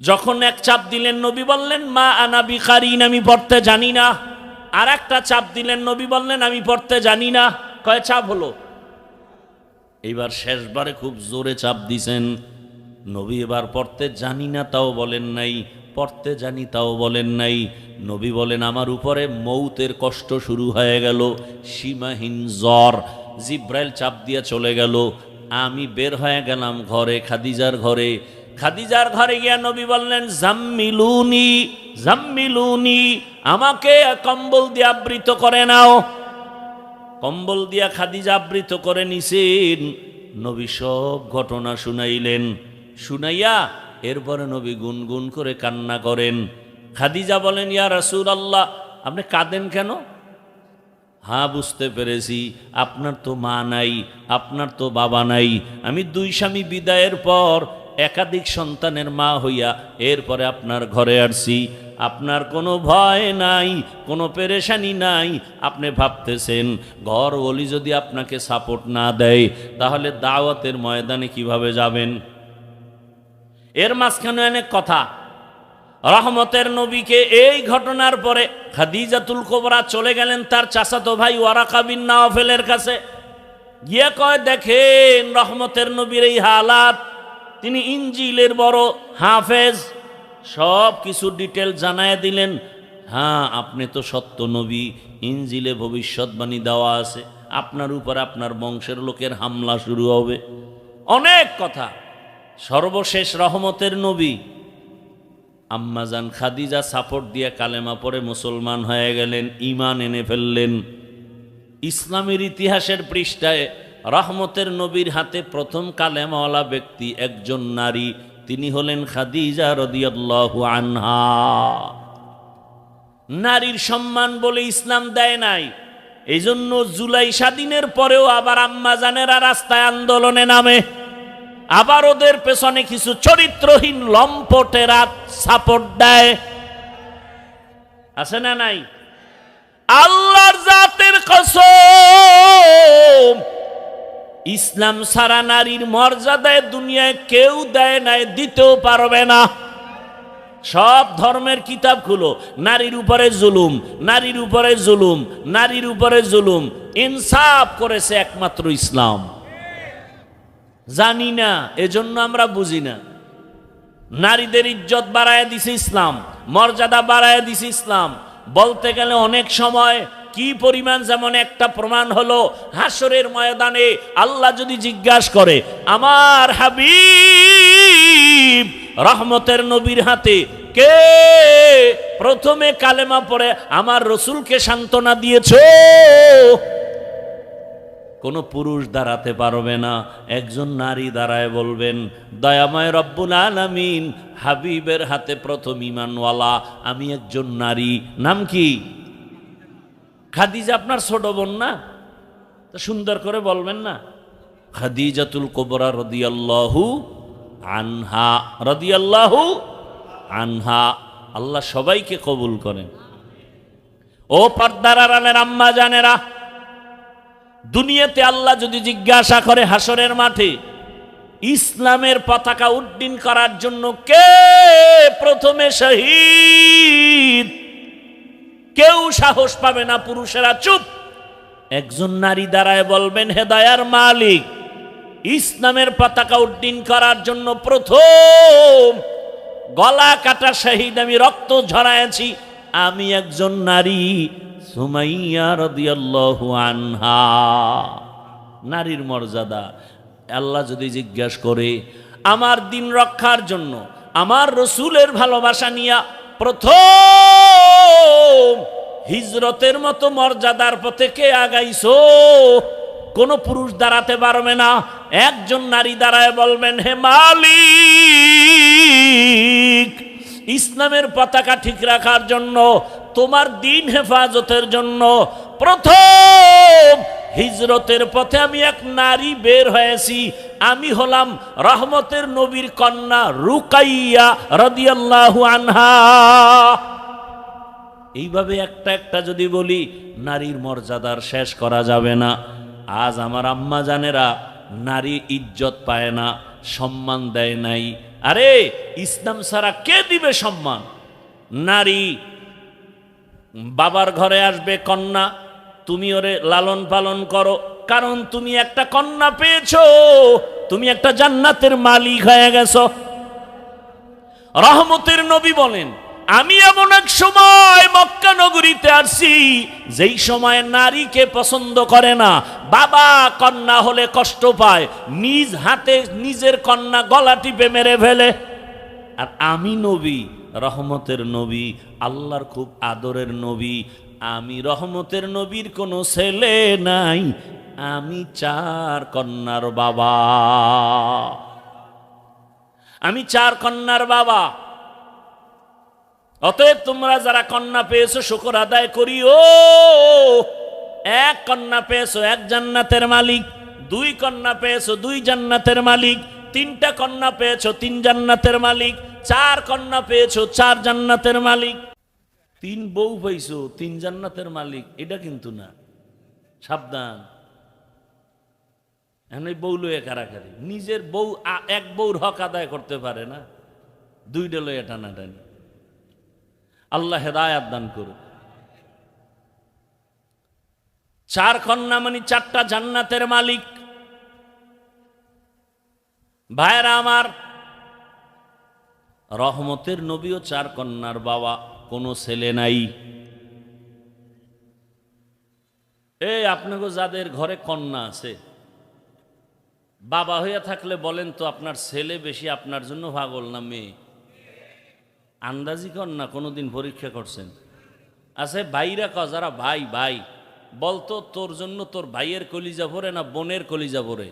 যখন এক চাপ দিলেন নবী বললেন, মা আনা বিকারিন আমি পড়তে জানি না। আর একটা চাপ দিলেন নবী বললেন, আমি পড়তে জানি না। কয় চাপ হলো? এইবার শেষবারে খুব জোরে চাপ দিছেন। নবী এবার পড়তে জানি না, তাও বলেন নাই। পড়তে জানি, তাও বলেন নাই। নবী বলেন, আমার উপরে মৌতের কষ্ট শুরু হয়ে গেল। সীমাহীন জ্বর। জিব্রাইল চাপ দিয়ে চলে গেল। আমি বের হয়ে গেলাম ঘরে, খাদিজার ঘরে। খাদিজার ঘরে গিয়া নবী বললেন, জাম্মিলুনি জাম্মিলুনি, আমাকে কম্বল দিয়ে আবৃত করে নাও। কম্বল দিয়া খাদিজা আবৃত করে নিছেন। নবী সব ঘটনা শুনাইলেন। শুনাইয়া এরপরে নবী গুনগুন করে কান্না করেন। খাদিজা বলেন, ইয়া রাসূল আল্লাহ আপনি কাঁদেন কেন? হ্যাঁ বুঝতে পেরেছি। আপনার তো মা নাই, আপনার তো বাবা নাই। আমি দুই স্বামী বিদায়ের পর একাধিক সন্তানের মা হইয়া এরপরে আপনার ঘরে আসছি। আপনার কোনো ভয় নাই, কোনো পেরেশানি নাই। আপনি ভাবতেছেন, ঘর ওলি যদি আপনাকে সাপোর্ট না দেয়, তাহলে দাওয়াতের ময়দানে কীভাবে যাবেন? এর মাঝখানে অনেক কথা। রহমতের নবীকে এই ঘটনার পরে খাদিজাতুল কোবরা চলে গেলেন তার চাচাতো ভাই ওয়ারাকাবিন নাওফেলের কাছে। গিয়ে কয়, দেখেন রহমতের নবীর এই হালাত তিনি ইঞ্জিলের বড় হাফেজ। সব কিছু ডিটেল জানায় দিলেন। হ্যাঁ আপনি তো সত্য নবী, ইঞ্জিলে ভবিষ্যৎবাণী দেওয়া আছে। আপনার উপর আপনার বংশের লোকের হামলা শুরু হবে। অনেক কথা। সর্বশেষ রহমতের নবী। আম্মাজান খাদিজা সাপোর্ট দিয়ে কালেমা পরে মুসলমান হয়ে গেলেন ইমান এনে ফেললেন। ইসলামের ইতিহাসের পৃষ্ঠায় রহমতের নবীর হাতে প্রথম কালেমাওয়ালা ব্যক্তি একজন নারী, তিনি হলেন খাদিজা রদিয়াল্লাহু আনহা। নারীর সম্মান বলে ইসলাম দেয় নাই। এই জন্য জুলাই স্বাধীনের পরেও আবার আম্মাজানেরা রাস্তায় আন্দোলনে নামে। আবার ওদের পেছনে কিছু চরিত্রহীন লম্পটেরা সাপোর্ট দেয়। আছে না নাই? আল্লাহর জাতের কসম ইসলাম সারা নারীর মর্যাদায় দুনিয়ায় কেউ দেয় নাই, দিতেও পারবে না। সব ধর্মের কিতাব খুলো। নারীর উপরে জুলুম, নারীর উপরে জুলুম, নারীর উপরে জুলুম। ইনসাফ করেছে একমাত্র ইসলাম। জানি না, এজন্য আমরা বুঝি না। নারীদের ইজ্জত বাড়ায় দিছে ইসলাম, মর্যাদা বাড়ায় দিছে ইসলাম। বলতে গেলে অনেক সময় কি পরিমাণ যেমন একটা প্রমাণ হলো হাসরের ময়দানে আল্লাহ যদি জিজ্ঞাসা করে, আমার হাবিব, রহমতের নবীর হাতে কে প্রথমে কালেমা পড়ে আমার রসুলকে সান্ত্বনা দিয়েছ? কোনো পুরুষ দাঁড়াতে পারবে না, একজন নারী দাঁড়ায় বলবেন, দয়াময় রব্বুল আলামিন, হাবিবের হাতে প্রথম ইমানওয়ালা, আমি একজন নারী। নাম কি? খাদিজা আপনার ছোট বোন না? তো সুন্দর করে বলবেন না। খাদিজাতুল কোবরা রদিয়াল্লাহু আনহা রদিয়াল্লাহু আনহা, আল্লাহ সবাইকে কবুল করেন। ও পর্দার আড়ালের আম্মা জানেরা, দুনিয়াতে আল্লাহ যদি জিজ্ঞাসা করে হাসরের মাঠে, ইসলামের পতাকা উড্ডীন করার জন্য কে প্রথমে শহীদ? কেউ সাহস পাবে না পুরুষেরা চুপ। একজন নারী দ্বারায় বলবেন, হেদায়ার মালিক ইসলামের পতাকা উড্ডীন করার জন্য প্রথম গলা কাটা শহীদ আমি রক্ত ঝরাইছি। আমি একজন নারী, সুমাইয়া রদিয়াল্লাহু আনহা। নারীর মর্যাদা, আল্লাহ যদি জিজ্ঞাসা করে, আমার দিন রক্ষার জন্য, আমার রসুলের ভালোবাসা নিয়া প্রথম হিজরতের মতো মর্যাদার পথে কে আগাইছো? কোনো পুরুষ দাঁড়াতে পারবে না। একজন নারী দাঁড়ায় বলবেন, হে মালিক, ইসলামের পতাকা ঠিক রাখার জন্য, তোমার দিন হেফাজতের জন্য প্রথম হিজরতের পথে আমি এক নারী বের হয়েছি। আমি হলাম রহমতের নবীর কন্যা রুকাইয়া রদিয়াল্লাহু আনহা। এইভাবে একটা একটা যদি বলি, নারীর মর্যাদার শেষ করা যাবে না। আজ আমার আম্মা জানেরা, নারী ইজ্জত পায় না, সম্মান দেয় নাই। আরে, ইসলাম ছাড়া কে দিবে সম্মান? নারী, বাবার ঘরে আসবে কন্যা, তুমি ওরে লালন পালন করো। কারণ তুমি একটা কন্যা পেয়েছ, তুমি একটা জান্নাতের মালিক হয়ে গেছো। রহমতের নবী বলেন আমি এমন এক সময় মক্কা নগরীতে আসছি যেই সময় নারীকে পছন্দ করে না, বাবা কন্যা হলে কষ্ট পায়, নিজ হাতে নিজের কন্যা গলা টিপে মেরে ফেলে। আর আমি নবী, রহমতের নবী, আল্লাহর খুব আদরের নবী, আমি রহমতের নবীর কোনো ছেলে নাই, আমি চার কন্যার বাবা। আমি চার কন্যার বাবা। অতএব তোমরা যারা কন্যা পেয়েছ, শুকর আদায় করিও। এক কন্যা পেয়েছ, এক জান্নাতের মালিক। দুই কন্যা পেয়েছ, দুই জান্নাতের মালিক। তিনটা কন্যা পেয়েছ, তিন জান্নাতের মালিক। চার কন্যা পেয়েছ, চার জান্নাতের মালিক। তিন বউ পাইছো, তিন জান্নাতের মালিক, এটা কিন্তু না। সাবধান। এখন এই বউ লয়ে কারাকারি। নিজের বউ এক বউর হক আদায় করতে পারে না। দুইটা লয়ে টানাটানি। আল্লাহ হেদায়াত দান করুন চার কন্যা মানে চারটা জান্নাতের মালিক। ভাইরা আমার, রহমতের নবীও চার কন্যার বাবা, কোনো ছেলে নাই। এই আপনাকে যাদের ঘরে কন্যা আছে, বাবা হইয়া থাকলে বলেন তো, আপনার ছেলে বেশি আপনার জন্য ভাগল না মেয়ে? আন্দাজি কর না, কোনোদিন পরীক্ষা করছেন। আছে, ভাইরা ক যারা ভাই ভাই, বলতো, তোর জন্য তোর ভাইয়ের কলিজা ভরে না বোনের কলিজা ভরে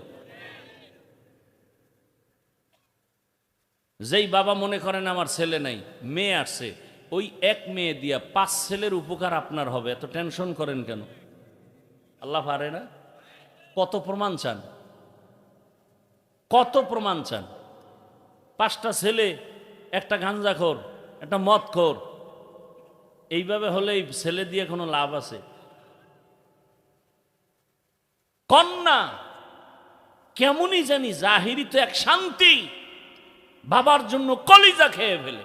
যেই বাবা মনে করেন, আমার ছেলে নাই, মেয়ে আসছে। ওই এক মেয়ে দিয়া পাঁচ ছেলের উপকার আপনার হবে, এত টেনশন করেন কেন? আল্লাহ পারে না? কত প্রমাণ চান? কত প্রমাণ চান? পাঁচটা ছেলে, একটা গাঞ্জাখোর একটা মদখোর। এইভাবে হলে এই ছেলে দিয়ে কোনো লাভ আছে। কন্যা, কেমনই জানি জাহিরি তো এক শান্তি, বাবার জন্য কলিজা খেয়ে ফেলে।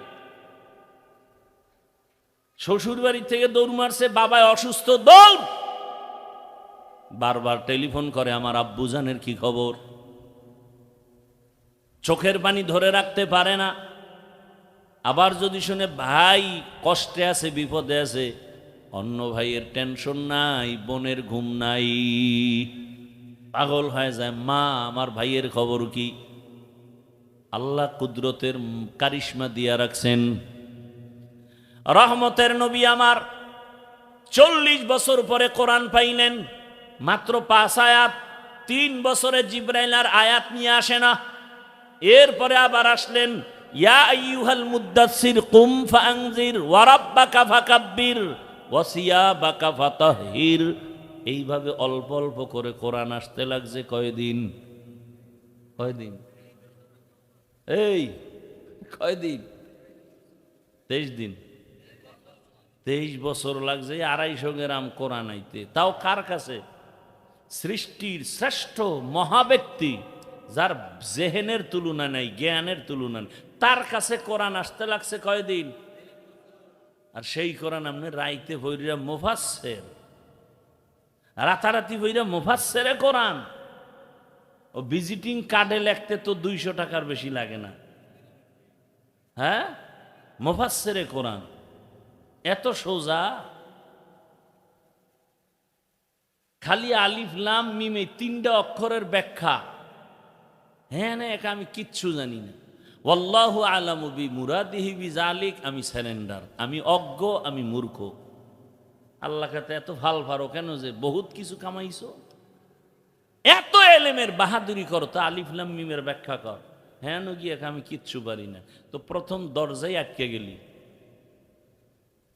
শ্বশুর বাড়ি থেকে দৌড় মারছে বাবায় অসুস্থ, দৌড়! বারবার টেলিফোন করে আমার আব্বু জানের কি খবর? চোখের পানি ধরে রাখতে পারে না। আবার যদি শুনে, ভাই, কষ্টে আছে, বিপদে আছে, অন্য ভাইয়ের টেনশন নাই, বোনের ঘুম নাই। পাগল হয়ে যায়, মা, আমার ভাইয়ের খবর কি? আল্লাহ কুদরতের কারিশ্মা দিয়া রাখছেন। রহমতের নবী আমার চল্লিশ বছর পরে কোরআন পাইলেন। মাত্র পাঁচ আয়াত, তিন বছরে জিব্রাইল আর আয়াত নিয়ে আসে না। এরপরে আবার আসলেন ইয়া আইয়ুহাল মুদ্দাসির কুম ফাংজির ওয়ারাব্বাকা ফাকাব্বির ওয়াসিয়াবাকা ফাতাহির এইভাবে অল্প অল্প করে কোরআন আসতে লাগছে কয়দিন? কয়দিন? এই, কয়দিন? তেইশ দিন। তেইশ বছর লাগছে আড়াইশো গ্রাম কোরআন আইতে। তাও কার কাছে? সৃষ্টির শ্রেষ্ঠ মহাব্যক্তি, যার জেহেনের তুলনা নাই, জ্ঞানের তুলনা তার কাছে কোরআন আসতে লাগছে কয়দিন? আর সেই কোরআন আপনি রাইতে ভৈরা মুফাসের রাতারাতি ভৈরা মুফাসেরে কোরআন। ও ভিজিটিং কার্ডে লিখতে তো দুইশো টাকার বেশি লাগে না। হ্যাঁ? মুফাসেরে কোরআন। এত সোজা? খালি আলিফ, লাম, মিমে তিনটা অক্ষরের ব্যাখ্যা। হ্যাঁ না, একা আমি কিচ্ছু জানি না। ওয়াল্লাহ আলামবি মুরাদিহি বি জালিক আমি স্যারেন্ডার, আমি অজ্ঞ, আমি মূর্খ। আল্লাহ কাছে এত ভালো পারো কেন যে বহুত কিছু কামাইছো? এত এলেমের বাহাদুরি কর, তো আলিফলাম মিমের ব্যাখ্যা কর। হ্যাঁ গিয়ে আমি কিচ্ছু পারি না। তো প্রথম দরজায় আটকে গেলি।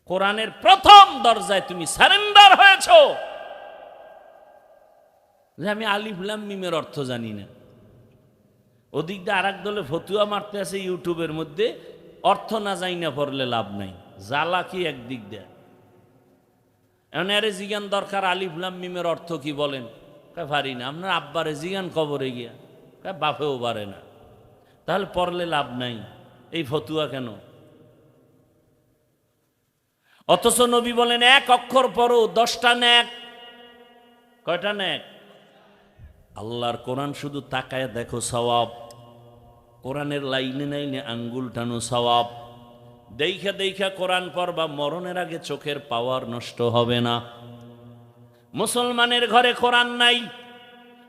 কোরআনের প্রথম দরজায় তুমি সারেন্ডার হয়েছ। যে আমি আলিফলাম মিমের অর্থ জানি না। ওদিক দিয়ে আর এক দলে ফতুয়া মারতে আছে ইউটিউবের মধ্যে, অর্থ না যাই না পড়লে লাভ নাই। জ্বালা কি একদিক দেয়? এখন আরে জিজ্ঞান দরকার আলিফলাম মিমের অর্থ কি বলেন? কয়, পারি না। আপনার আব্বারে জিজ্ঞান কবরে গিয়া। কয়, বাপেও পারে না। তাহলে পড়লে লাভ নাই। এই ফতুয়া কেন? অথচ নবী বলেন, এক অক্ষর পড়ো, দশটা ন্যাক কয়টা ন্যাক আল্লাহর কোরআন শুধু তাকায় দেখো সওয়াব। কোরআনের লাইনে লাইনে আঙ্গুল টানো সওয়াব। দেখা দেখা কোরআন পড়বা, মরণের আগে চোখের পাওয়ার নষ্ট হবে না। মুসলমানের ঘরে কোরআন নাই।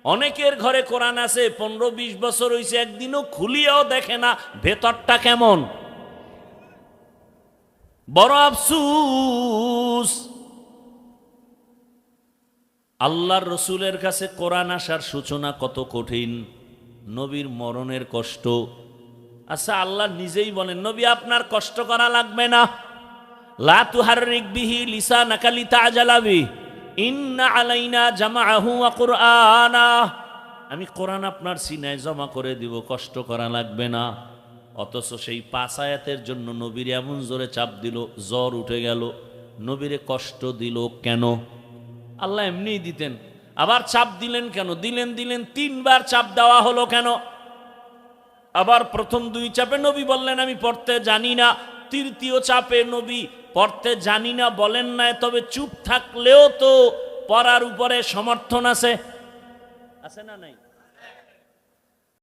অনেকের ঘরে কোরআন আছে, পনেরো বিশ বছর হয়েছে একদিনও খুলিয়াও দেখে না ভেতরটা কেমন। বড় আফসুস। আল্লাহর রসুলের কাছে কোরআন আসার সূচনা কত কঠিন। নবীর মরণের কষ্ট। আচ্ছা আল্লাহ নিজেই বলেন, নবী, আপনার কষ্ট করা লাগবে না। লা তুহারিক বিহি লিসা নাকালি তাজালাবি ইন্না আলাইনা জামাআহু ওয়া কুরআনা। আমি কোরআন আপনার সিনায় জমা করে দিব, কষ্ট করা লাগবে না। অথচ সেই পাঁচ আয়াতের জন্য নবীর এমন জোরে চাপ দিল, জ্বর উঠে গেল। নবীরে কষ্ট দিল কেন? আল্লাহ এমনিই দিতেন। আবার চাপ দিলেন কেন? দিলেন দিলেন, তিনবার চাপ দেওয়া হলো কেন? আবার প্রথম দুই চাপে নবী বললেন, আমি পড়তে জানি না। তৃতীয় চাপে নবী, পড়তে জানি না, বলেন না তবে চুপ থাকলেও তো পড়ার উপরে সমর্থন আছে। আছে না নাই?